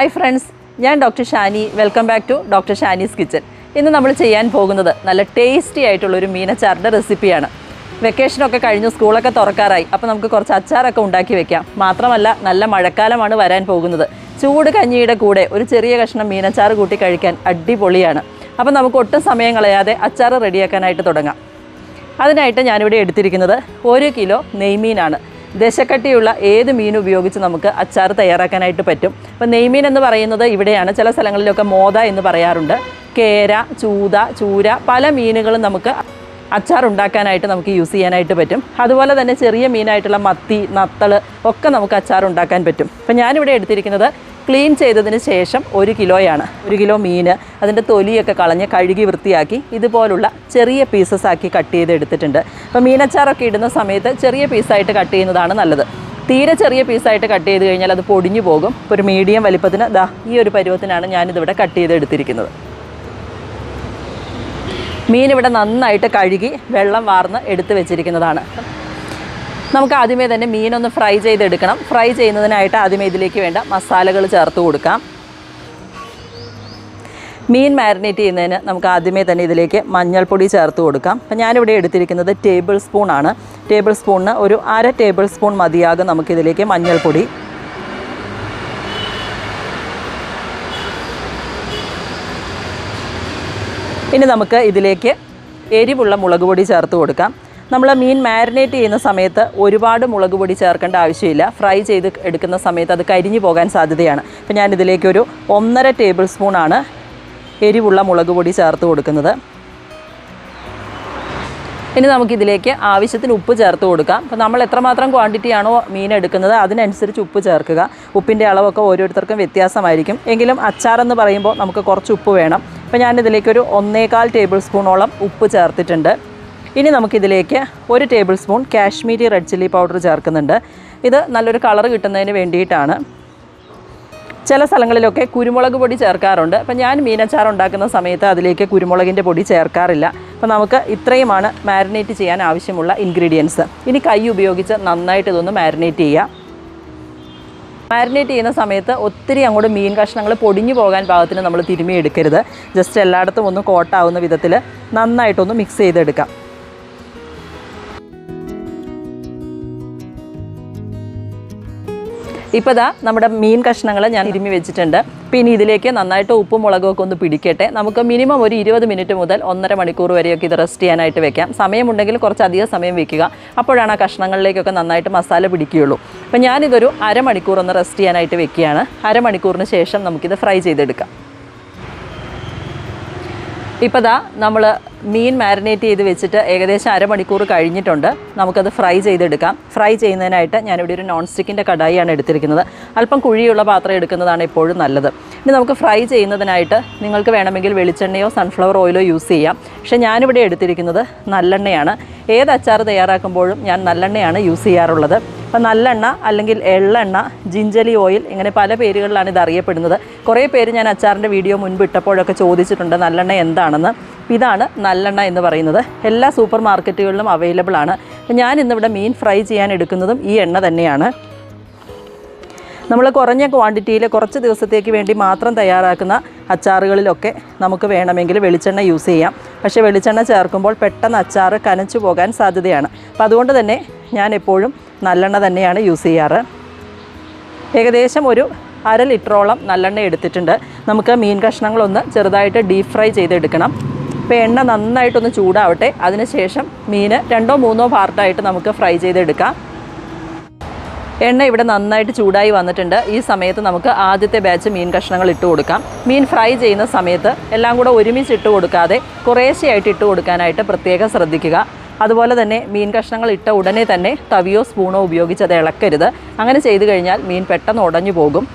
Hi friends ഞാൻ doctor Shani. Welcome back to doctor Shani's kitchen ഇന്ന് നമ്മൾ ചെയ്യാൻ പോകുന്നത് നല്ല ടേസ്റ്റി ആയിട്ടുള്ള ഒരു മീനച്ചാറിന്റെ റെസിപ്പിയാണ് വെക്കേഷനൊക്കെ കഴിഞ്ഞു സ്കൂളൊക്കെ തുറക്കാറായി. അപ്പോൾ നമുക്ക് കുറച്ച് അച്ചാറൊക്കെ ഉണ്ടാക്കി വെക്കാം. മാത്രമല്ല നല്ല മഴക്കാലമാണ് വരാൻ പോകുന്നത്. ചൂട് കഞ്ഞിയുടെ കൂടെ ഒരു ചെറിയ കഷ്ണം മീനച്ചാറ് കൂട്ടി കഴിക്കാൻ അടിപൊളിയാണ്. അപ്പോൾ നമുക്ക് ഒട്ടും സമയം കളയാതെ അച്ചാറ് റെഡിയാക്കാനായിട്ട് തുടങ്ങാം. അതിനായിട്ട് ഞാനിവിടെ എടുത്തിരിക്കുന്നത് ഒരു കിലോ നെയ്മീനാണ്. ദശക്കട്ടിയുള്ള ഏത് മീൻ ഉപയോഗിച്ച് നമുക്ക് അച്ചാർ തയ്യാറാക്കാനായിട്ട് പറ്റും? അപ്പോൾ നെയ്മീൻ എന്ന് പറയുന്നത് ഇവിടെയാണ്. ചില സ്ഥലങ്ങളിലൊക്കെ മോത എന്ന് പറയാറുണ്ട്. കേര ചൂത ചൂര പല മീനുകളും നമുക്ക് അച്ചാർ ഉണ്ടാക്കാനായിട്ട് നമുക്ക് യൂസ് ചെയ്യാനായിട്ട് പറ്റും. അതുപോലെ തന്നെ ചെറിയ മീനായിട്ടുള്ള മത്തി നത്തൾ ഒക്കെ നമുക്ക് അച്ചാർ ഉണ്ടാക്കാൻ പറ്റും. അപ്പോൾ ഞാനിവിടെ എടുത്തിരിക്കുന്നത് ക്ലീൻ ചെയ്തതിന് ശേഷം ഒരു കിലോയാണ്. ഒരു കിലോ മീൻ അതിന്റെ തൊലിയൊക്കെ കളഞ്ഞ് കഴുകി വൃത്തിയാക്കി ഇതുപോലുള്ള ചെറിയ പീസസ് ആക്കി കട്ട് ചെയ്ത് എടുത്തിട്ടുണ്ട്. അപ്പോൾ മീനച്ചാറൊക്കെ ഇടുന്ന സമയത്ത് ചെറിയ പീസായിട്ട് കട്ട് ചെയ്യുന്നതാണ് നല്ലത്. തീരെ ചെറിയ പീസായിട്ട് കട്ട് ചെയ്ത് കഴിഞ്ഞാൽ അത് പൊടിഞ്ഞു പോകും. ഒരു മീഡിയം വലിപ്പത്തിന് ദാ ഈ ഒരു പരുവത്തിനാണ് ഞാനിതിവിടെ കട്ട് ചെയ്ത് എടുത്തിരിക്കുന്നത്. മീൻ ഇവിടെ നന്നായിട്ട് കഴുകി വെള്ളം വാർന്ന് എടുത്ത് വെച്ചിരിക്കുന്നതാണ്. നമുക്ക് ആദ്യമേ തന്നെ മീനൊന്ന് ഫ്രൈ ചെയ്തെടുക്കണം. ഫ്രൈ ചെയ്യുന്നതിനായിട്ട് ആദ്യമേ ഇതിലേക്ക് വേണ്ട മസാലകൾ ചേർത്ത് കൊടുക്കാം. മീൻ മാരിനേറ്റ് ചെയ്യുന്നതിന് നമുക്ക് ആദ്യമേ തന്നെ ഇതിലേക്ക് മഞ്ഞൾപ്പൊടി ചേർത്ത് കൊടുക്കാം. അപ്പം ഞാനിവിടെ എടുത്തിരിക്കുന്നത് ടേബിൾ സ്പൂൺ ആണ്. ടേബിൾ സ്പൂണിന് ഒരു അര ടേബിൾ സ്പൂൺ മതിയാകും നമുക്കിതിലേക്ക് മഞ്ഞൾപ്പൊടി. ഇനി നമുക്ക് ഇതിലേക്ക് എരിവുള്ള മുളക് പൊടി ചേർത്ത് കൊടുക്കാം. നമ്മൾ മീൻ മാരിനേറ്റ് ചെയ്യുന്ന സമയത്ത് ഒരുപാട് മുളക് പൊടി ചേർക്കേണ്ട ആവശ്യമില്ല. ഫ്രൈ ചെയ്ത് എടുക്കുന്ന സമയത്ത് അത് കരിഞ്ഞു പോകാൻ സാധ്യതയാണ്. അപ്പോൾ ഞാനിതിലേക്കൊരു ഒന്നര ടേബിൾ സ്പൂണാണ് എരിവുള്ള മുളക് പൊടി ചേർത്ത് കൊടുക്കുന്നത്. ഇനി നമുക്കിതിലേക്ക് ആവശ്യത്തിന് ഉപ്പ് ചേർത്ത് കൊടുക്കാം. അപ്പോൾ നമ്മൾ എത്രമാത്രം ക്വാണ്ടിറ്റി ആണോ മീൻ എടുക്കുന്നത് അതിനനുസരിച്ച് ഉപ്പ് ചേർക്കുക. ഉപ്പിന്റെ അളവൊക്കെ ഓരോരുത്തർക്കും വ്യത്യാസമായിരിക്കും. എങ്കിലും അച്ചാറെന്ന് പറയുമ്പോൾ നമുക്ക് കുറച്ച് ഉപ്പ് വേണം. അപ്പോൾ ഞാനിതിലേക്കൊരു ഒന്നേകാൽ ടേബിൾ സ്പൂണോളം ഉപ്പ് ചേർത്തിട്ടുണ്ട്. ഇനി നമുക്കിതിലേക്ക് ഒരു table spoon Kashmiri red chilli powder ചേർക്കുന്നുണ്ട്. ഇത് നല്ലൊരു കളർ കിട്ടുന്നതിന് വേണ്ടിയിട്ടാണ്. ചില സ്ഥലങ്ങളിലൊക്കെ കുരുമുളക് പൊടി ചേർക്കാറുണ്ട്. അപ്പം ഞാൻ മീനച്ചാർ ഉണ്ടാക്കുന്ന സമയത്ത് അതിലേക്ക് കുരുമുളകിന്റെ പൊടി ചേർക്കാറില്ല. അപ്പോൾ നമുക്ക് ഇത്രയുമാണ് മാരിനേറ്റ് ചെയ്യാൻ ആവശ്യമുള്ള ഇൻഗ്രീഡിയൻസ്. ഇനി കൈ ഉപയോഗിച്ച് നന്നായിട്ട് ഇതൊന്ന് മാരിനേറ്റ് ചെയ്യുക മാരിനേറ്റ് ചെയ്യുന്ന സമയത്ത് ഒത്തിരി അങ്ങോട്ട് മീൻ കഷ്ണങ്ങൾ പൊടിഞ്ഞു പോകാൻ പാകത്തിന് നമ്മൾ തിരുമ്മി എടുക്കരുത്. ജസ്റ്റ് എല്ലായിടത്തും ഒന്ന് കോട്ടാവുന്ന വിധത്തിൽ നന്നായിട്ടൊന്ന് മിക്സ് ചെയ്തെടുക്കാം. ഇപ്പോൾ ഇതാ നമ്മുടെ മീൻ കഷ്ണങ്ങൾ ഞാൻ ഇരുമി വെച്ചിട്ടുണ്ട്. പിന്നെ ഇതിലേക്ക് നന്നായിട്ട് ഉപ്പും മുളകും ഒക്കെ ഒന്ന് പിടിക്കട്ടെ. നമുക്ക് മിനിമം ഒരു ഇരുപത് മിനിറ്റ് മുതൽ ഒന്നര മണിക്കൂർ വരെയൊക്കെ ഇത് റെസ്റ്റ് ചെയ്യാനായിട്ട് വെക്കാം. സമയമുണ്ടെങ്കിൽ കുറച്ചധികം സമയം വെക്കുക. അപ്പോഴാണ് ആ കഷ്ണങ്ങളിലേക്കൊക്കെ നന്നായിട്ട് മസാല പിടിക്കുകയുള്ളൂ. അപ്പോൾ ഞാനിതൊരു അരമണിക്കൂർ ഒന്ന് റെസ്റ്റ് ചെയ്യാനായിട്ട് വെക്കുകയാണ്. അരമണിക്കൂറിന് ശേഷം നമുക്കിത് ഫ്രൈ ചെയ്തെടുക്കാം. ഇപ്പോൾ ദാ നമ്മൾ മീൻ മാരിനേറ്റ് ചെയ്ത് വെച്ചിട്ട് ഏകദേശം അരമണിക്കൂർ കഴിഞ്ഞിട്ടുണ്ട്. നമുക്കത് ഫ്രൈ ചെയ്തെടുക്കാം. ഫ്രൈ ചെയ്യുന്നതിനായിട്ട് ഞാനിവിടെ ഒരു നോൺ സ്റ്റിക്കിന്റെ കടായിയാണ് എടുത്തിരിക്കുന്നത്. അല്പം കുഴിയുള്ള പാത്രം എടുക്കുന്നതാണ് എപ്പോഴും നല്ലത്. ഇനി നമുക്ക് ഫ്രൈ ചെയ്യുന്നതിനായിട്ട് നിങ്ങൾക്ക് വേണമെങ്കിൽ വെളിച്ചെണ്ണയോ സൺഫ്ലവർ ഓയിലോ യൂസ് ചെയ്യാം. പക്ഷേ ഞാനിവിടെ എടുത്തിരിക്കുന്നത് നല്ലെണ്ണയാണ്. ഏത് അച്ചാർ തയ്യാറാക്കുമ്പോഴും ഞാൻ നല്ലെണ്ണയാണ് യൂസ് ചെയ്യാറുള്ളത്. അപ്പോൾ നല്ലെണ്ണ അല്ലെങ്കിൽ എള്ളെണ്ണ ജിഞ്ചലി ഓയിൽ ഇങ്ങനെ പല പേരുകളിലാണ് ഇത് അറിയപ്പെടുന്നത്. കുറേ പേര് ഞാൻ അച്ചാറിന്റെ വീഡിയോ മുൻപ് ഇട്ടപ്പോഴൊക്കെ ചോദിച്ചിട്ടുണ്ട് നല്ലെണ്ണ എന്താണെന്ന്. ഇതാണ് നല്ലെണ്ണ എന്ന് പറയുന്നത്. എല്ലാ സൂപ്പർ മാർക്കറ്റുകളിലും അവൈലബിൾ ആണ്. ഞാൻ ഇന്നിവിടെ മീൻ ഫ്രൈ ചെയ്യാൻ എടുക്കുന്നതും ഈ എണ്ണ തന്നെയാണ്. നമ്മൾ കുറഞ്ഞ ക്വാണ്ടിറ്റിയിൽ കുറച്ച് ദിവസത്തേക്ക് വേണ്ടി മാത്രം തയ്യാറാക്കുന്ന അച്ചാറുകളിലൊക്കെ നമുക്ക് വേണമെങ്കിൽ വെളിച്ചെണ്ണ യൂസ് ചെയ്യാം. പക്ഷേ വെളിച്ചെണ്ണ ചേർക്കുമ്പോൾ പെട്ടെന്ന് അച്ചാറ് കനച്ചു പോകാൻ സാധ്യതയാണ്. അപ്പോൾ അതുകൊണ്ട് തന്നെ ഞാൻ എപ്പോഴും നല്ലെണ്ണ തന്നെയാണ് യൂസ് ചെയ്യാറ്. ഏകദേശം ഒരു അര ലിറ്ററോളം നല്ലെണ്ണ എടുത്തിട്ടുണ്ട്. നമുക്ക് മീൻ കഷ്ണങ്ങളൊന്ന് ചെറുതായിട്ട് ഡീപ് ഫ്രൈ ചെയ്തെടുക്കണം. അപ്പോൾ എണ്ണ നന്നായിട്ടൊന്ന് ചൂടാവട്ടെ. അതിനുശേഷം മീൻ രണ്ടോ മൂന്നോ പാർട്ടായിട്ട് നമുക്ക് ഫ്രൈ ചെയ്തെടുക്കാം. എണ്ണ ഇവിടെ നന്നായിട്ട് ചൂടായി വന്നിട്ടുണ്ട്. ഈ സമയത്ത് നമുക്ക് ആദ്യത്തെ ബാച്ച് മീൻ കഷ്ണങ്ങൾ ഇട്ട് കൊടുക്കാം. മീൻ ഫ്രൈ ചെയ്യുന്ന സമയത്ത് എല്ലാം കൂടെ ഒരുമിച്ച് ഇട്ട് കൊടുക്കാതെ കുറേശ്ശെയായിട്ട് ഇട്ട് കൊടുക്കാനായിട്ട് പ്രത്യേകം ശ്രദ്ധിക്കുക. അതുപോലെ തന്നെ മീൻ കഷ്ണങ്ങൾ ഇട്ട ഉടനെ തന്നെ തവിയോ സ്പൂണോ ഉപയോഗിച്ച് അത് ഇളക്കരുത്. അങ്ങനെ ചെയ്തു കഴിഞ്ഞാൽ മീൻ പെട്ടെന്ന് ഉടഞ്ഞു പോകും.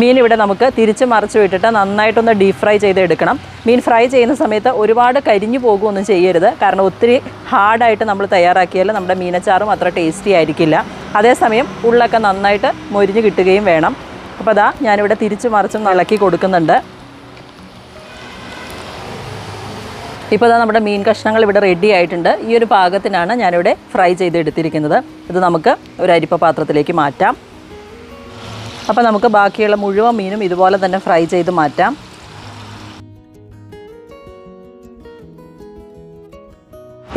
മീൻ ഇവിടെ നമുക്ക് തിരിച്ച് മറിച്ച് വിട്ടിട്ട് നന്നായിട്ടൊന്ന് ഡീപ് ഫ്രൈ ചെയ്ത് എടുക്കണം മീൻ ഫ്രൈ ചെയ്യുന്ന സമയത്ത് ഒരുപാട് കരിഞ്ഞു പോകുമൊന്നും ചെയ്യരുത്. കാരണം ഒത്തിരി ഹാർഡായിട്ട് നമ്മൾ തയ്യാറാക്കിയാൽ നമ്മുടെ മീനച്ചാറും അത്ര ടേസ്റ്റി ആയിരിക്കില്ല. അതേസമയം ഉള്ളൊക്കെ നന്നായിട്ട് മൊരിഞ്ഞ് കിട്ടുകയും വേണം. അപ്പോൾ അതാ ഞാനിവിടെ തിരിച്ച് മറിച്ചും ഇളക്കി കൊടുക്കുന്നുണ്ട്. ഇപ്പോൾ ഇതാ നമ്മുടെ മീൻ കഷ്ണങ്ങൾ ഇവിടെ റെഡി ആയിട്ടുണ്ട്. ഈ ഒരു പാകത്തിനാണ് ഞാനിവിടെ ഫ്രൈ ചെയ്ത് എടുത്തിരിക്കുന്നത് ഇത് നമുക്ക് ഒരു അരിപ്പ പാത്രത്തിലേക്ക് മാറ്റാം. അപ്പോൾ നമുക്ക് ബാക്കിയുള്ള മുഴുവൻ മീനും ഇതുപോലെ തന്നെ ഫ്രൈ ചെയ്ത് മാറ്റാം.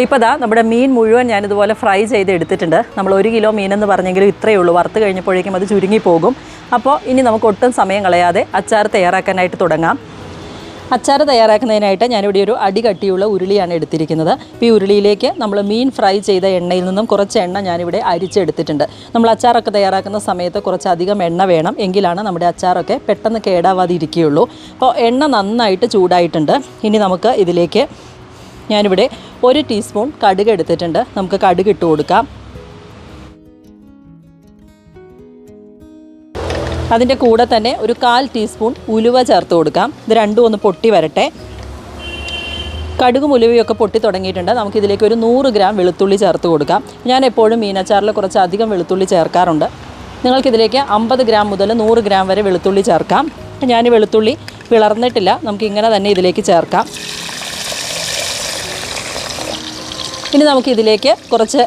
ഇപ്പോൾ ദാ നമ്മുടെ മീൻ മുഴുവൻ ഞാനിതുപോലെ ഫ്രൈ ചെയ്ത് എടുത്തിട്ടുണ്ട്. നമ്മൾ ഒരു കിലോ മീനെന്ന് പറഞ്ഞെങ്കിലും ഇത്രയേ ഉള്ളൂ. വറുത്ത് കഴിഞ്ഞപ്പോഴേക്കും അത് ചുരുങ്ങിപ്പോകും. അപ്പോൾ ഇനി നമുക്ക് ഒട്ടും സമയം കളയാതെ അച്ചാർ തയ്യാറാക്കാനായിട്ട് തുടങ്ങാം. അച്ചാർ തയ്യാറാക്കുന്നതിനായിട്ട് ഞാനിവിടെ ഒരു അടി കട്ടിയുള്ള ഉരുളിയാണ് എടുത്തിരിക്കുന്നത്. ഈ ഉരുളിയിലേക്ക് നമ്മൾ മീൻ ഫ്രൈ ചെയ്ത എണ്ണയിൽ നിന്നും കുറച്ച് എണ്ണ ഞാനിവിടെ അരിച്ചെടുത്തിട്ടുണ്ട്. നമ്മൾ അച്ചാറൊക്കെ തയ്യാറാക്കുന്ന സമയത്ത് കുറച്ചധികം എണ്ണ വേണം. എങ്കിലാണ് നമ്മുടെ അച്ചാറൊക്കെ പെട്ടെന്ന് കേടാവാതെ ഇരിക്കുകയുള്ളൂ അപ്പോൾ എണ്ണ നന്നായിട്ട് ചൂടായിട്ടുണ്ട്. ഇനി നമുക്ക് ഇതിലേക്ക് ഞാനിവിടെ ഒരു ടീസ്പൂൺ കടുക് എടുത്തിട്ടുണ്ട്. നമുക്ക് കടുക് ഇട്ട് കൊടുക്കാം. അതിന്റെ കൂടെ തന്നെ ഒരു കാൽ ടീസ്പൂൺ ഉലുവ ചേർത്ത് കൊടുക്കാം. ഇത് രണ്ടും ഒന്ന് പൊട്ടി വരട്ടെ. കടുകും ഉലുവയൊക്കെ പൊട്ടി തുടങ്ങിയിട്ടുണ്ട്. നമുക്കിതിലേക്ക് ഒരു നൂറ് ഗ്രാം വെളുത്തുള്ളി ചേർത്ത് കൊടുക്കാം. ഞാൻ എപ്പോഴും മീനച്ചാറിൽ കുറച്ച് അധികം വെളുത്തുള്ളി ചേർക്കാറുണ്ട്. നിങ്ങൾക്കിതിലേക്ക് അമ്പത് ഗ്രാം മുതൽ നൂറ് ഗ്രാം വരെ വെളുത്തുള്ളി ചേർക്കാം. ഞാൻ വെളുത്തുള്ളി വിളർന്നിട്ടില്ല. നമുക്ക് ഇങ്ങനെ തന്നെ ഇതിലേക്ക് ചേർക്കാം. ഇനി നമുക്കിതിലേക്ക് കുറച്ച്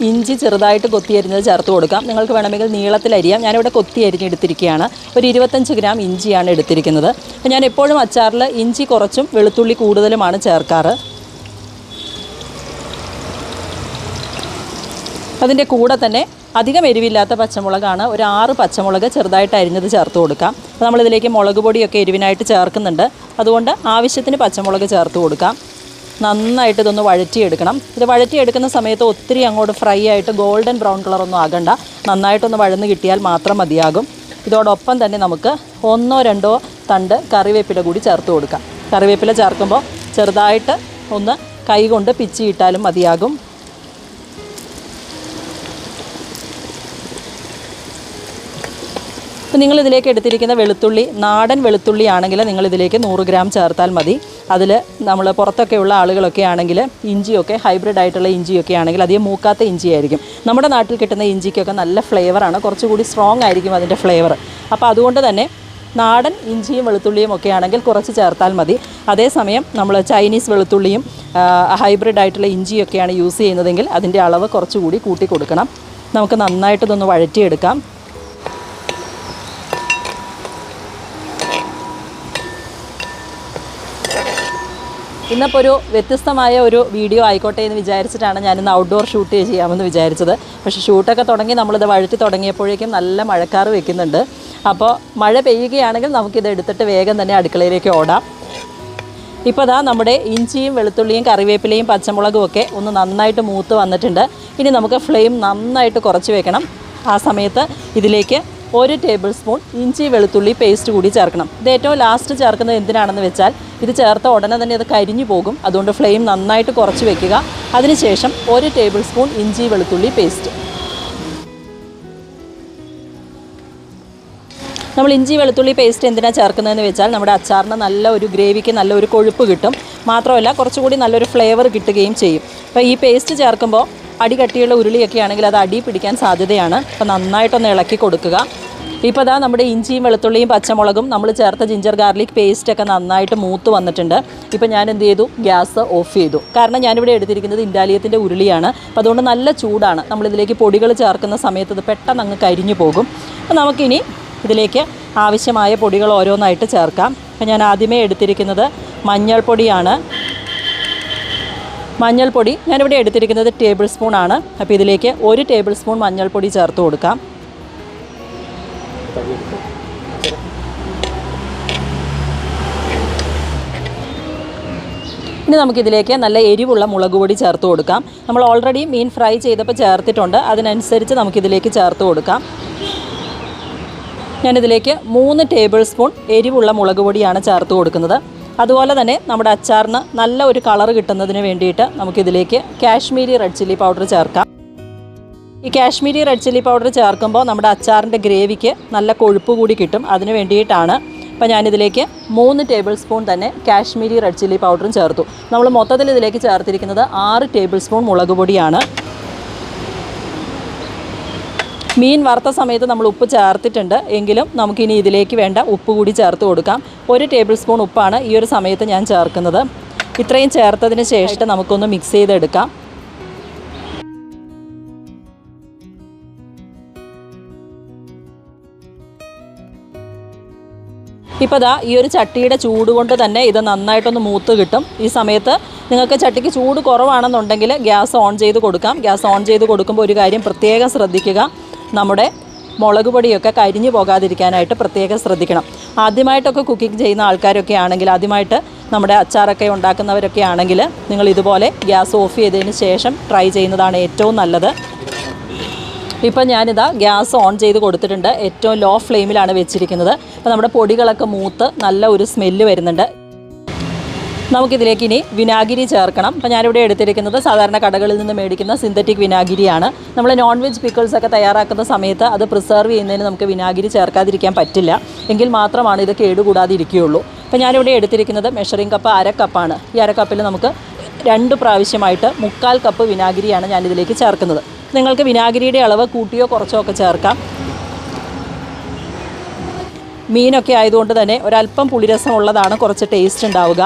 ഇഞ്ചി ചെറുതായിട്ട് കൊത്തി അരിഞ്ഞത് ചേർത്ത് കൊടുക്കാം. നിങ്ങൾക്ക് വേണമെങ്കിൽ നീളത്തിൽ അരിയാം. ഞാനിവിടെ കൊത്തി അരിഞ്ഞെടുത്തിരിക്കുകയാണ് ഒരു ഇരുപത്തഞ്ച് ഗ്രാം ഇഞ്ചിയാണ് എടുത്തിരിക്കുന്നത്. ഞാൻ എപ്പോഴും അച്ചാറിൽ ഇഞ്ചി കുറച്ചും വെളുത്തുള്ളി കൂടുതലുമാണ് ചേർക്കാറ്. അതിന്റെ കൂടെ തന്നെ അധികം എരിവില്ലാത്ത പച്ചമുളകാണ്. ഒരു ആറ് പച്ചമുളക് ചെറുതായിട്ട് അരിഞ്ഞത് ചേർത്ത് കൊടുക്കാം. നമ്മളിതിലേക്ക് മുളക് പൊടിയൊക്കെ എരിവിനായിട്ട് ചേർക്കുന്നുണ്ട്. അതുകൊണ്ട് ആവശ്യത്തിന് പച്ചമുളക് ചേർത്ത് കൊടുക്കാം. നന്നായിട്ട് ഇതൊന്ന് വഴറ്റിയെടുക്കണം. ഇത് വഴറ്റിയെടുക്കുന്ന സമയത്ത് ഒത്തിരി അങ്ങോട്ട് ഫ്രൈ ആയിട്ട് ഗോൾഡൻ ബ്രൗൺ കളറൊന്നും ആകണ്ട. നന്നായിട്ടൊന്ന് വഴന്ന് കിട്ടിയാൽ മാത്രം മതിയാകും. ഇതോടൊപ്പം തന്നെ നമുക്ക് ഒന്നോ രണ്ടോ തണ്ട് കറിവേപ്പില കൂടി ചേർത്ത് കൊടുക്കാം. കറിവേപ്പില ചേർക്കുമ്പോൾ ചെറുതായിട്ട് ഒന്ന് കൈകൊണ്ട് പിച്ചിയിട്ടാലും മതിയാകും. അപ്പോൾ നിങ്ങൾ ഇതിലേക്ക് എടുത്തിരിക്കുന്ന വെളുത്തുള്ളി നാടൻ വെളുത്തുള്ളി ആണെങ്കിൽ നിങ്ങൾ ഇതിലേക്ക് നൂറ് ഗ്രാം ചേർത്താൽ മതി. അതിൽ നമ്മൾ പുറത്തൊക്കെയുള്ള ആളുകളൊക്കെ ആണെങ്കിൽ ഇഞ്ചിയൊക്കെ ഹൈബ്രിഡ് ആയിട്ടുള്ള ഇഞ്ചിയൊക്കെ ആണെങ്കിൽ അധികം മൂക്കാത്ത ഇഞ്ചി ആയിരിക്കും നമ്മുടെ നാട്ടിൽ കിട്ടുന്ന ഇഞ്ചിക്കൊക്കെ നല്ല ഫ്ലേവറാണ് കുറച്ചുകൂടി സ്ട്രോങ് ആയിരിക്കും അതിന്റെ ഫ്ലേവർ അപ്പോൾ അതുകൊണ്ട് തന്നെ നാടൻ ഇഞ്ചിയും വെളുത്തുള്ളിയും ഒക്കെ ആണെങ്കിൽ കുറച്ച് ചേർത്താൽ മതി. അതേസമയം നമ്മൾ ചൈനീസ് വെളുത്തുള്ളിയും ഹൈബ്രിഡ് ആയിട്ടുള്ള ഇഞ്ചിയൊക്കെയാണ് യൂസ് ചെയ്യുന്നതെങ്കിൽ അതിന്റെ അളവ് കുറച്ചുകൂടി കൂട്ടി കൊടുക്കണം നമുക്ക് നന്നായിട്ട് ഇതൊന്ന് വഴറ്റിയെടുക്കാം. ഇന്നിപ്പോൾ ഒരു വ്യത്യസ്തമായ ഒരു വീഡിയോ ആയിക്കോട്ടെ എന്ന് വിചാരിച്ചിട്ടാണ് ഞാനിന്ന് ഔട്ട്ഡോർ ഷൂട്ട് ചെയ്യാമെന്ന് വിചാരിച്ചത്. പക്ഷേ ഷൂട്ടൊക്കെ തുടങ്ങി നമ്മളിത് വഴറ്റി തുടങ്ങിയപ്പോഴേക്കും നല്ല മഴക്കാറ് വെക്കുന്നുണ്ട്. അപ്പോൾ മഴ പെയ്യുകയാണെങ്കിൽ നമുക്കിത് എടുത്തിട്ട് വേഗം തന്നെ അടുക്കളയിലേക്ക് ഓടാം. ഇപ്പോൾ ദാ നമ്മുടെ ഇഞ്ചിയും വെളുത്തുള്ളിയും കറിവേപ്പിലയും പച്ചമുളകും ഒക്കെ ഒന്ന് നന്നായിട്ട് മൂത്ത് വന്നിട്ടുണ്ട്. ഇനി നമുക്ക് ഫ്ലെയിം നന്നായിട്ട് കുറച്ച് വെക്കണം. ആ സമയത്ത് ഇതിലേക്ക് ഒരു ടേബിൾ സ്പൂൺ ഇഞ്ചി വെളുത്തുള്ളി പേസ്റ്റ് കൂടി ചേർക്കണം. ഇത് ഏറ്റവും ലാസ്റ്റ് ചേർക്കുന്നത് എന്തിനാണെന്ന് വെച്ചാൽ ഇത് ചേർത്ത ഉടനെ തന്നെ അത് കരിഞ്ഞു പോകും. അതുകൊണ്ട് ഫ്ലെയിം നന്നായിട്ട് കുറച്ച് വെക്കുക. അതിനുശേഷം ഒരു ടേബിൾ സ്പൂൺ ഇഞ്ചി വെളുത്തുള്ളി പേസ്റ്റ് നമ്മൾ ഇഞ്ചി വെളുത്തുള്ളി പേസ്റ്റ് എന്തിനാണ് ചേർക്കുന്നതെന്ന് വെച്ചാൽ നമ്മുടെ അച്ചാറിന് നല്ല ഒരു ഗ്രേവിക്ക് നല്ല ഒരു കൊഴുപ്പ് കിട്ടും. മാത്രമല്ല കുറച്ചുകൂടി നല്ലൊരു ഫ്ലേവർ കിട്ടുകയും ചെയ്യും. അപ്പോൾ ഈ പേസ്റ്റ് ചേർക്കുമ്പോൾ അടി കട്ടിയുള്ള ഉരുളിയൊക്കെ ആണെങ്കിൽ അത് അടി പിടിക്കാൻ സാധ്യതയാണ്. അപ്പോൾ നന്നായിട്ടൊന്ന് ഇളക്കി കൊടുക്കുക. ഇപ്പോൾ അതാ നമ്മുടെ ഇഞ്ചിയും വെളുത്തുള്ളിയും പച്ചമുളകും നമ്മൾ ചേർത്ത ജിഞ്ചർ ഗാർലിക് പേസ്റ്റൊക്കെ നന്നായിട്ട് മൂത്ത് വന്നിട്ടുണ്ട്. ഇപ്പോൾ ഞാൻ എന്ത് ചെയ്തു? ഗ്യാസ് ഓഫ് ചെയ്തു. കാരണം ഞാനിവിടെ എടുത്തിരിക്കുന്നത് ഇൻഡാലിയത്തിന്റെ ഉരുളിയാണ്. അപ്പോൾ അതുകൊണ്ട് നല്ല ചൂടാണ്. നമ്മളിതിലേക്ക് പൊടികൾ ചേർക്കുന്ന സമയത്ത് ഇത് പെട്ടെന്ന് അങ്ങ് കരിഞ്ഞു പോകും. അപ്പോൾ നമുക്കിനി ഇതിലേക്ക് ആവശ്യമായ പൊടികൾ ഓരോന്നായിട്ട് ചേർക്കാം. അപ്പോൾ ഞാൻ ആദ്യമേ എടുത്തിരിക്കുന്നത് മഞ്ഞൾപ്പൊടിയാണ്. മഞ്ഞൾപ്പൊടി ഞാനിവിടെ എടുത്തിരിക്കുന്നത് ടേബിൾ സ്പൂൺ ആണ്. അപ്പോൾ ഇതിലേക്ക് ഒരു ടേബിൾ സ്പൂൺ മഞ്ഞൾപ്പൊടി ചേർത്ത് കൊടുക്കാം. ഇനി നമുക്കിതിലേക്ക് നല്ല എരിവുള്ള മുളക് പൊടി ചേർത്ത് കൊടുക്കാം. നമ്മൾ ഓൾറെഡി മീൻ ഫ്രൈ ചെയ്തപ്പോൾ ചേർത്തിട്ടുണ്ട്. അതിനനുസരിച്ച് നമുക്കിതിലേക്ക് ചേർത്ത് കൊടുക്കാം. ഞാനിതിലേക്ക് മൂന്ന് ടേബിൾ സ്പൂൺ എരിവുള്ള മുളക് പൊടിയാണ് ചേർത്ത് കൊടുക്കുന്നത്. അതുപോലെ തന്നെ നമ്മുടെ അച്ചാറിന് നല്ല ഒരു കളർ കിട്ടുന്നതിന് വേണ്ടിയിട്ട് നമുക്കിതിലേക്ക് കാശ്മീരി റെഡ് ചില്ലി പൗഡർ ചേർക്കാം. ഈ കാശ്മീരി റെഡ് ചില്ലി പൗഡർ ചേർക്കുമ്പോൾ നമ്മുടെ അച്ചാറിന്റെ ഗ്രേവിക്ക് നല്ല കൊഴുപ്പ് കൂടി കിട്ടും. അതിന് വേണ്ടിയിട്ടാണ് അപ്പോൾ ഞാനിതിലേക്ക് മൂന്ന് ടേബിൾ സ്പൂൺ തന്നെ കാശ്മീരി റെഡ് ചില്ലി പൗഡറും ചേർത്തു. നമ്മൾ മൊത്തത്തിൽ ഇതിലേക്ക് ചേർത്തിരിക്കുന്നത് ആറ് ടേബിൾ സ്പൂൺ മുളക് പൊടിയാണ്. മീൻ വറുത്ത സമയത്ത് നമ്മൾ ഉപ്പ് ചേർത്തിട്ടുണ്ട്. എങ്കിലും നമുക്കിനി ഇതിലേക്ക് വേണ്ട ഉപ്പ് കൂടി ചേർത്ത് കൊടുക്കാം. ഒരു ടേബിൾ സ്പൂൺ ഉപ്പാണ് ഈ ഒരു സമയത്ത് ഞാൻ ചേർക്കുന്നത്. ഇത്രയും ചേർത്തതിന് ശേഷം നമുക്കൊന്ന് മിക്സ് ചെയ്തെടുക്കാം. ഇപ്പോൾ ദാ ഈ ഒരു ചട്ടിയുടെ ചൂട് കൊണ്ട് തന്നെ ഇത് നന്നായിട്ടൊന്ന് മൂത്ത് കിട്ടും. ഈ സമയത്ത് നിങ്ങൾക്ക് ചട്ടിക്ക് ചൂട് കുറവാണെന്നുണ്ടെങ്കിൽ ഗ്യാസ് ഓൺ ചെയ്ത് കൊടുക്കാം. ഗ്യാസ് ഓൺ ചെയ്ത് കൊടുക്കുമ്പോൾ ഒരു കാര്യം പ്രത്യേകം ശ്രദ്ധിക്കുക. നമ്മുടെ മുളക് പൊടിയൊക്കെ കരിഞ്ഞു പോകാതിരിക്കാനായിട്ട് പ്രത്യേകം ശ്രദ്ധിക്കണം. ആദ്യമായിട്ടൊക്കെ കുക്കിംഗ് ചെയ്യുന്ന ആൾക്കാരൊക്കെ ആണെങ്കിൽ ആദ്യമായിട്ട് നമ്മുടെ അച്ചാറൊക്കെ ഉണ്ടാക്കുന്നവരൊക്കെ ആണെങ്കിൽ നിങ്ങൾ ഇതുപോലെ ഗ്യാസ് ഓഫ് ചെയ്തതിന് ശേഷം ട്രൈ ചെയ്യുന്നതാണ് ഏറ്റവും നല്ലത്. ഇപ്പം ഞാനിതാ ഗ്യാസ് ഓൺ ചെയ്ത് കൊടുത്തിട്ടുണ്ട്. ഏറ്റവും ലോ ഫ്ലെയിമിലാണ് വെച്ചിരിക്കുന്നത്. അപ്പോൾ നമ്മുടെ പൊടികളൊക്കെ മൂത്ത് നല്ല ഒരു സ്മെല്ല് വരുന്നുണ്ട്. നമുക്കിതിലേക്ക് ഇനി വിനാഗിരി ചേർക്കണം. അപ്പോൾ ഞാനിവിടെ എടുത്തിരിക്കുന്നത് സാധാരണ കടകളിൽ നിന്ന് മേടിക്കുന്ന സിന്തറ്റിക് വിനാഗിരിയാണ്. നമ്മൾ നോൺ വെജ് പിക്കിൾസ് ഒക്കെ തയ്യാറാക്കുന്ന സമയത്ത് അത് പ്രിസർവ് ചെയ്യുന്നതിന് നമുക്ക് വിനാഗിരി ചേർക്കാതിരിക്കാൻ പറ്റില്ല. എങ്കിൽ മാത്രമാണ് ഇത് കേടുകൂടാതെ ഇരിക്കുകയുള്ളൂ അപ്പോൾ ഞാനിവിടെ എടുത്തിരിക്കുന്നത് മെഷറിംഗ് കപ്പ് അര കപ്പാണ് ഈ അര കപ്പിൽ നമുക്ക് രണ്ട് പ്രാവശ്യമായിട്ട് മുക്കാൽ കപ്പ് വിനാഗിരിയാണ് ഞാനിതിലേക്ക് ചേർക്കുന്നത്. നിങ്ങൾക്ക് വിനാഗിരിയുടെ അളവ് കൂട്ടിയോ കുറച്ചോ ഒക്കെ ചേർക്കാം. മീനൊക്കെ ആയതുകൊണ്ട് തന്നെ ഒരല്പം പുളിരസം ഉള്ളതാണ് കുറച്ച് ടേസ്റ്റ് ഉണ്ടാവുക.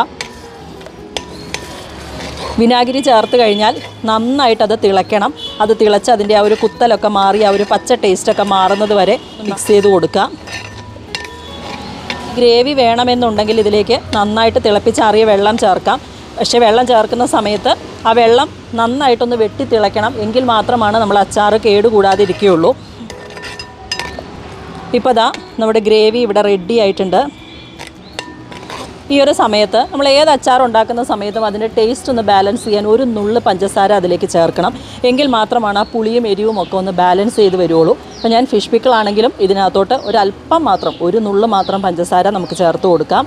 വിനാഗിരി ചേർത്ത് കഴിഞ്ഞാൽ നന്നായിട്ട് തിളയ്ക്കണം. അത് തിളച്ച് അതിന്റെ ആ ഒരു കുത്തലൊക്കെ മാറി ആ ഒരു പച്ച ടേസ്റ്റൊക്കെ മാറുന്നത് വരെ മിക്സ് ചെയ്ത് കൊടുക്കാം ഗ്രേവി വേണമെന്നുണ്ടെങ്കിൽ ഇതിലേക്ക് നന്നായിട്ട് തിളപ്പിച്ചാറിയ വെള്ളം ചേർക്കാം. പക്ഷേ വെള്ളം ചേർക്കുന്ന സമയത്ത് ആ വെള്ളം നന്നായിട്ടൊന്ന് വെട്ടി തിളയ്ക്കണം. എങ്കിൽ മാത്രമാണ് നമ്മൾ അച്ചാർ കേടുകൂടാതിരിക്കുകയുള്ളൂ. ഇപ്പോൾ ദാ നമ്മുടെ ഗ്രേവി ഇവിടെ റെഡി ആയിട്ടുണ്ട്. ഈ ഒരു സമയത്ത് നമ്മൾ ഏത് അച്ചാർ ഉണ്ടാക്കുന്ന സമയത്തും അതിന്റെ ടേസ്റ്റ് ഒന്ന് ബാലൻസ് ചെയ്യാൻ ഒരു നുള്ള് പഞ്ചസാര അതിലേക്ക് ചേർക്കണം. എങ്കിൽ മാത്രമാണ് ആ പുളിയും എരിവും ഒക്കെ ഒന്ന് ബാലൻസ് ചെയ്ത് വരുള്ളൂ അപ്പോൾ ഞാൻ ഫിഷ് പിക്കിളാണെങ്കിലും ഇതിനകത്തോട്ട് ഒരല്പം മാത്രം ഒരു നുള്ള് മാത്രം പഞ്ചസാര നമുക്ക് ചേർത്ത് കൊടുക്കാം.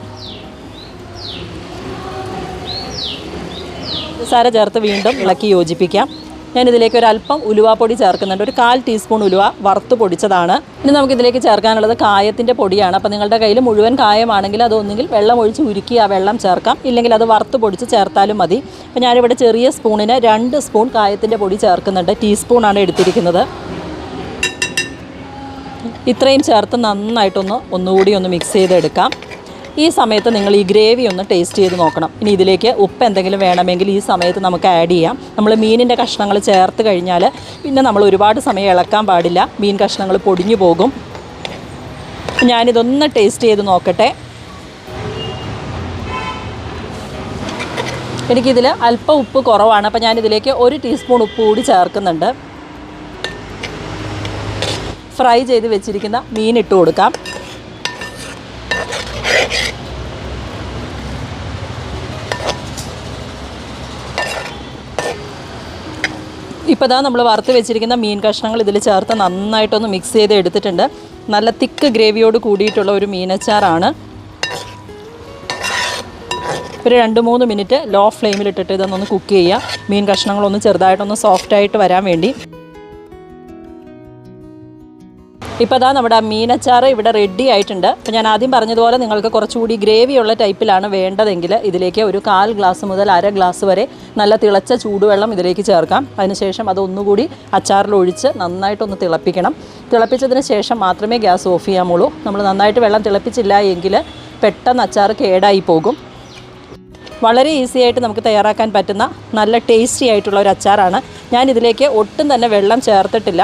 പഞ്ചസാര ചേർത്ത് വീണ്ടും ഇളക്കി യോജിപ്പിക്കാം. ഞാനിതിലേക്ക് ഒരു അല്പം ഉലുവാപ്പൊടി ചേർക്കുന്നുണ്ട്. ഒരു കാൽ ടീസ്പൂൺ ഉലുവ വറുത്ത് പൊടിച്ചതാണ്. ഇനി നമുക്ക് ഇതിലേക്ക് ചേർക്കാനുള്ളത് കായത്തിന്റെ പൊടിയാണ്. അപ്പോൾ നിങ്ങളുടെ കയ്യിൽ മുഴുവൻ കായമാണെങ്കിൽ അത് ഒന്നുകിൽ വെള്ളം ഒഴിച്ച് ഉരുക്കി ആ വെള്ളം ചേർക്കാം. ഇല്ലെങ്കിൽ അത് വറുത്ത് പൊടിച്ച് ചേർത്താലും മതി. അപ്പോൾ ഞാനിവിടെ ചെറിയ സ്പൂണിന് രണ്ട് സ്പൂൺ കായത്തിന്റെ പൊടി ചേർക്കുന്നുണ്ട്. ടീസ്പൂണാണ് എടുത്തിരിക്കുന്നത്. ഇത്രയും ചേർത്ത് നന്നായിട്ടൊന്ന് ഒന്നുകൂടി ഒന്ന് മിക്സ് ചെയ്തെടുക്കാം. ഈ സമയത്ത് നിങ്ങൾ ഈ ഗ്രേവി ഒന്ന് ടേസ്റ്റ് ചെയ്ത് നോക്കണം. ഇനി ഇതിലേക്ക് ഉപ്പ് എന്തെങ്കിലും വേണമെങ്കിൽ ഈ സമയത്ത് നമുക്ക് ആഡ് ചെയ്യാം. നമ്മൾ മീനിന്റെ കഷ്ണങ്ങൾ ചേർത്ത് കഴിഞ്ഞാൽ പിന്നെ നമ്മൾ ഒരുപാട് സമയം ഇളക്കാൻ പാടില്ല. മീൻ കഷ്ണങ്ങൾ പൊടിഞ്ഞു പോകും. ഞാനിതൊന്ന് ടേസ്റ്റ് ചെയ്ത് നോക്കട്ടെ. എനിക്കിതിൽ അല്പം ഉപ്പ് കുറവാണ്. അപ്പോൾ ഞാനിതിലേക്ക് ഒരു ടീസ്പൂൺ ഉപ്പ് കൂടി ചേർക്കുന്നുണ്ട്. ഫ്രൈ ചെയ്ത് വെച്ചിരിക്കുന്ന മീൻ ഇട്ട് കൊടുക്കാം. ഇപ്പോൾ ഇതാ നമ്മൾ വറുത്ത് വെച്ചിരിക്കുന്ന മീൻ കഷ്ണങ്ങൾ ഇതിൽ ചേർത്ത് നന്നായിട്ടൊന്ന് മിക്സ് ചെയ്ത് എടുത്തിട്ടുണ്ട്. നല്ല തിക്ക് ഗ്രേവിയോട് കൂടിയിട്ടുള്ള ഒരു മീനച്ചാറാണ്. ഒരു രണ്ട് മൂന്ന് മിനിറ്റ് ലോ ഫ്ലെയിമിലിട്ടിട്ട് ഇതൊന്നൊന്ന് കുക്ക് ചെയ്യുക. മീൻ കഷ്ണങ്ങളൊന്ന് ചെറുതായിട്ടൊന്ന് സോഫ്റ്റായിട്ട് വരാൻ വേണ്ടി. ഇപ്പോൾ അതാ നമ്മുടെ മീനച്ചാറ് ഇവിടെ റെഡി ആയിട്ടുണ്ട്. അപ്പോൾ ഞാൻ ആദ്യം പറഞ്ഞതുപോലെ നിങ്ങൾക്ക് കുറച്ചുകൂടി ഗ്രേവിയുള്ള ടൈപ്പിലാണ് വേണ്ടതെങ്കിൽ ഇതിലേക്ക് ഒരു കാൽ ഗ്ലാസ് മുതൽ അര ഗ്ലാസ് വരെ നല്ല തിളച്ച ചൂടുവെള്ളം ഇതിലേക്ക് ചേർക്കാം. അതിനുശേഷം അതൊന്നുകൂടി അച്ചാറിലൊഴിച്ച് നന്നായിട്ടൊന്ന് തിളപ്പിക്കണം. തിളപ്പിച്ചതിന് ശേഷം മാത്രമേ ഗ്യാസ് ഓഫ് ചെയ്യാമുള്ളൂ നമ്മൾ നന്നായിട്ട് വെള്ളം തിളപ്പിച്ചില്ല എങ്കിൽ പെട്ടെന്ന് അച്ചാർ കേടായി പോകും. വളരെ ഈസി ആയിട്ട് നമുക്ക് തയ്യാറാക്കാൻ പറ്റുന്ന നല്ല ടേസ്റ്റി ആയിട്ടുള്ള ഒരു അച്ചാറാണ്. ഞാൻ ഇതിലേക്ക് ഒട്ടും തന്നെ വെള്ളം ചേർത്തിട്ടില്ല.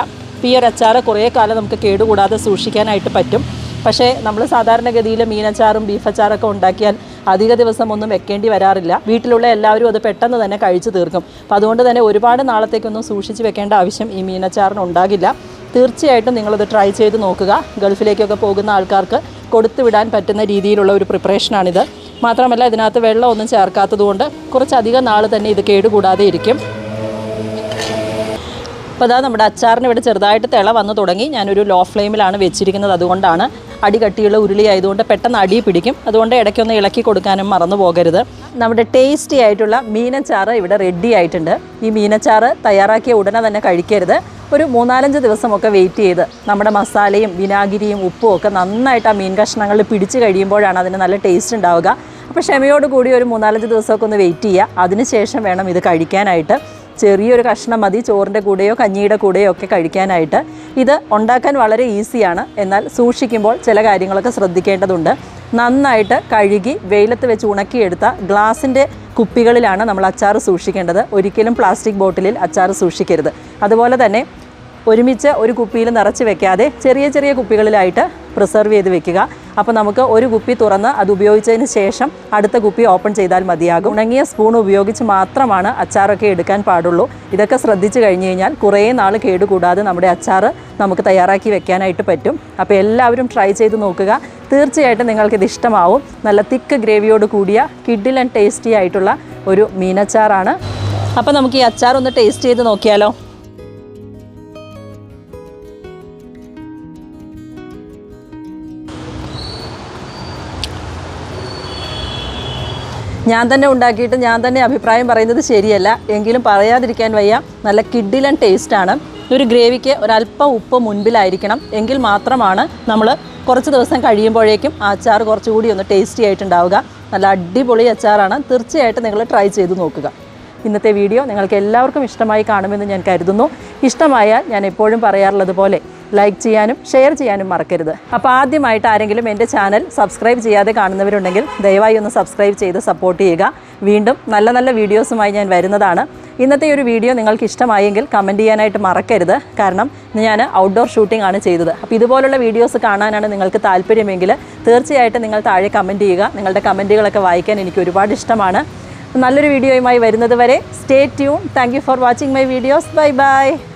ഈ ഒരു കുറേ കാലം നമുക്ക് കേടുകൂടാതെ സൂക്ഷിക്കാനായിട്ട് പറ്റും. പക്ഷേ നമ്മൾ സാധാരണഗതിയിൽ മീനച്ചാറും ബീഫ് അച്ചാറൊക്കെ ഉണ്ടാക്കിയാൽ അധിക ദിവസം ഒന്നും വെക്കേണ്ടി വരാറില്ല. വീട്ടിലുള്ള എല്ലാവരും അത് പെട്ടെന്ന് തന്നെ കഴിച്ചു തീർക്കും. അപ്പോൾ അതുകൊണ്ട് തന്നെ ഒരുപാട് നാളത്തേക്കൊന്നും സൂക്ഷിച്ച് വെക്കേണ്ട ആവശ്യം ഈ മീനച്ചാറിന് ഉണ്ടാകില്ല. തീർച്ചയായിട്ടും നിങ്ങളത് ട്രൈ ചെയ്ത് നോക്കുക. ഗൾഫിലേക്കൊക്കെ പോകുന്ന ആൾക്കാർക്ക് കൊടുത്തുവിടാൻ പറ്റുന്ന രീതിയിലുള്ള ഒരു പ്രിപ്പറേഷനാണിത്. മാത്രമല്ല ഇതിനകത്ത് വെള്ളമൊന്നും ചേർക്കാത്തതുകൊണ്ട് കുറച്ചധികം നാൾ തന്നെ ഇത് കേടുകൂടാതെ ഇരിക്കും. അപ്പോൾ അതാ നമ്മുടെ അച്ചാറിന് ഇവിടെ ചെറുതായിട്ട് തിള വന്നു തുടങ്ങി. ഞാനൊരു ലോ ഫ്ലെയിമിലാണ് വെച്ചിരിക്കുന്നത്. അതുകൊണ്ടാണ് അടി കട്ടിയുള്ള ഉരുളി ആയതുകൊണ്ട് പെട്ടെന്ന് അടി പിടിക്കും. അതുകൊണ്ട് ഇടയ്ക്കൊന്ന് ഇളക്കി കൊടുക്കാനും മറന്നു പോകരുത്. നമ്മുടെ ടേസ്റ്റി ആയിട്ടുള്ള മീനച്ചാറ് ഇവിടെ റെഡി ആയിട്ടുണ്ട്. ഈ മീനച്ചാറ് തയ്യാറാക്കിയ ഉടനെ തന്നെ കഴിക്കരുത്. ഒരു മൂന്നാലഞ്ച് ദിവസമൊക്കെ വെയിറ്റ് ചെയ്ത് നമ്മുടെ മസാലയും വിനാഗിരിയും ഉപ്പും ഒക്കെ നന്നായിട്ട് ആ മീൻ കഷ്ണങ്ങളിൽ പിടിച്ച് കഴിയുമ്പോഴാണ് അതിന് നല്ല ടേസ്റ്റ് ഉണ്ടാവുക. അപ്പോൾ ക്ഷമയോട് കൂടി ഒരു മൂന്നാലഞ്ച് ദിവസമൊക്കെ ഒന്ന് വെയിറ്റ് ചെയ്യുക. അതിനുശേഷം വേണം ഇത് കഴിക്കാനായിട്ട്. ചെറിയൊരു കഷ്ണം മതി ചോറിന്റെ കൂടെയോ കഞ്ഞിയുടെ കൂടെയോ ഒക്കെ കഴിക്കാനായിട്ട്. ഇത് ഉണ്ടാക്കാൻ വളരെ ഈസിയാണ്. എന്നാൽ സൂക്ഷിക്കുമ്പോൾ ചില കാര്യങ്ങളൊക്കെ ശ്രദ്ധിക്കേണ്ടതുണ്ട്. നന്നായിട്ട് കഴുകി വെയിലത്ത് വെച്ച് ഉണക്കിയെടുത്ത ഗ്ലാസിന്റെ കുപ്പികളിലാണ് നമ്മൾ അച്ചാർ സൂക്ഷിക്കേണ്ടത്. ഒരിക്കലും പ്ലാസ്റ്റിക് ബോട്ടിലിൽ അച്ചാർ സൂക്ഷിക്കരുത്. അതുപോലെ തന്നെ ഒരുമിച്ച് ഒരു കുപ്പിയിൽ നിറച്ച് വെക്കാതെ ചെറിയ ചെറിയ കുപ്പികളിലായിട്ട് പ്രിസർവ് ചെയ്ത് വെക്കുക. അപ്പോൾ നമുക്ക് ഒരു കുപ്പി തുറന്ന് അത് ഉപയോഗിച്ചതിന് ശേഷം അടുത്ത കുപ്പി ഓപ്പൺ ചെയ്താൽ മതിയാകും. ഉണങ്ങിയ സ്പൂൺ ഉപയോഗിച്ച് മാത്രമാണ് അച്ചാറൊക്കെ എടുക്കാൻ പാടുള്ളൂ. ഇതൊക്കെ ശ്രദ്ധിച്ചു കഴിഞ്ഞ് കഴിഞ്ഞാൽ കുറേ നാൾ കേടുകൂടാതെ നമ്മുടെ അച്ചാർ നമുക്ക് തയ്യാറാക്കി വെക്കാനായിട്ട് പറ്റും. അപ്പോൾ എല്ലാവരും ട്രൈ ചെയ്ത് നോക്കുക. തീർച്ചയായിട്ടും നിങ്ങൾക്കിത് ഇഷ്ടമാവും. നല്ല തിക്ക് ഗ്രേവിയോട് കൂടിയ കിഡിൽ ആൻഡ് ടേസ്റ്റി ആയിട്ടുള്ള ഒരു മീനച്ചാറാണ്. അപ്പോൾ നമുക്ക് ഈ അച്ചാർ ഒന്ന് ടേസ്റ്റ് ചെയ്ത് നോക്കിയാലോ? ഞാൻ തന്നെ ഉണ്ടാക്കിയിട്ട് ഞാൻ തന്നെ അഭിപ്രായം പറയുന്നത് ശരിയല്ല. എങ്കിലും പറയാതിരിക്കാൻ വയ്യ. നല്ല കിഡിലൻ ടേസ്റ്റാണ്. ഒരു ഗ്രേവിക്ക് ഒരല്പം ഉപ്പ് മുൻപിലായിരിക്കണം. എങ്കിൽ മാത്രമാണ് നമ്മൾ കുറച്ച് ദിവസം കഴിയുമ്പോഴേക്കും ആ അച്ചാർ കുറച്ചുകൂടി ഒന്ന് ടേസ്റ്റി ആയിട്ടുണ്ടാവുക. നല്ല അടിപൊളി അച്ചാറാണ്. തീർച്ചയായിട്ടും നിങ്ങൾ ട്രൈ ചെയ്ത് നോക്കുക. ഇന്നത്തെ വീഡിയോ നിങ്ങൾക്ക് എല്ലാവർക്കും ഇഷ്ടമായി കാണുമെന്ന് ഞാൻ കരുതുന്നു. ഇഷ്ടമായാൽ ഞാൻ എപ്പോഴും പറയാറുള്ളത് പോലെ ലൈക്ക് ചെയ്യാനും ഷെയർ ചെയ്യാനും മറക്കരുത്. അപ്പോൾ ആദ്യമായിട്ട് ആരെങ്കിലും എന്റെ ചാനൽ സബ്സ്ക്രൈബ് ചെയ്യാതെ കാണുന്നവരുണ്ടെങ്കിൽ ദയവായി ഒന്ന് സബ്സ്ക്രൈബ് ചെയ്ത് സപ്പോർട്ട് ചെയ്യുക. വീണ്ടും നല്ല നല്ല വീഡിയോസുമായി ഞാൻ വരുന്നതാണ്. ഇന്നത്തെ ഒരു വീഡിയോ നിങ്ങൾക്ക് ഇഷ്ടമായെങ്കിൽ കമന്റ് ചെയ്യാനായിട്ട് മറക്കരുത്. കാരണം ഞാൻ ഔട്ട്ഡോർ ഷൂട്ടിംഗ് ആണ് ചെയ്തത്. അപ്പോൾ ഇതുപോലുള്ള വീഡിയോസ് കാണാനാണ് നിങ്ങൾക്ക് താല്പര്യമെങ്കിൽ തീർച്ചയായിട്ടും നിങ്ങൾ താഴെ കമന്റ് ചെയ്യുക. നിങ്ങളുടെ കമന്റുകളൊക്കെ വായിക്കാൻ എനിക്ക് ഒരുപാട് ഇഷ്ടമാണ്. നല്ലൊരു വീഡിയോയുമായി വരുന്നത് വരെ stay tune. Thank for watching my videos bye bye